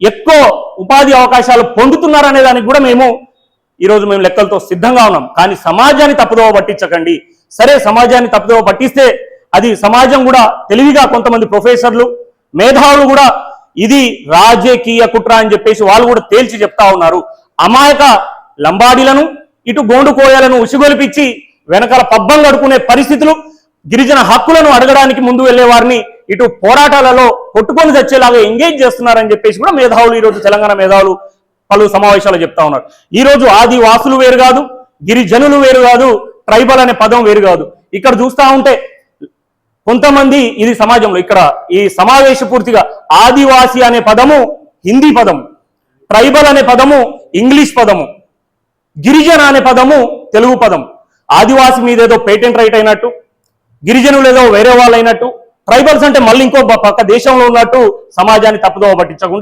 ఎక్కువ ఉపాధి అవకాశాలు పొందుతున్నారనే దానికి కూడా మేము ఈరోజు మేము లెక్కలతో సిద్ధంగా ఉన్నాం. కానీ సమాజాన్ని తప్పుదోవ పట్టించకండి. సరే సమాజాన్ని తప్పుదోవ పట్టిస్తే అది సమాజం కూడా తెలివిగా కొంతమంది ప్రొఫెసర్లు మేధావులు కూడా ఇది రాజకీయ కుట్ర అని చెప్పేసి వాళ్ళు కూడా తేల్చి చెప్తా ఉన్నారు. అమాయక లంబాడీలను ఇటు గోండు కోయలను ఉసిగొలిపించి వెనకాల పబ్బం గడుపుకునే పరిస్థితులు గిరిజన హక్కులను అడగడానికి ముందు వెళ్ళే వారిని ఇటు పోరాటాలలో కొట్టుకొని తెచ్చేలాగా ఎంగేజ్ చేస్తున్నారని చెప్పేసి కూడా మేధావులు ఈరోజు తెలంగాణ మేధావులు పలు సమావేశాలు చెప్తా ఉన్నారు. ఈరోజు ఆదివాసులు వేరు కాదు గిరిజనులు వేరు కాదు ట్రైబల్ అనే పదం వేరు కాదు. ఇక్కడ చూస్తా ఉంటే కొంతమంది ఇది సమాజంలో ఇక్కడ ఈ సమావేశ పూర్తిగా ఆదివాసి అనే పదము హిందీ పదం ట్రైబల్ అనే పదము ఇంగ్లీష్ పదము గిరిజన అనే పదము తెలుగు పదం. ఆదివాసి మీద ఏదో పేటెంట్ రైట్ అయినట్టు గిరిజనులు ఏదో వేరే వాళ్ళు అయినట్టు ట్రైబల్స్ అంటే మళ్ళీ ఇంకో పక్క దేశంలో ఉన్నట్టు సమాజాన్ని తప్పుదోవ పట్టించకుండా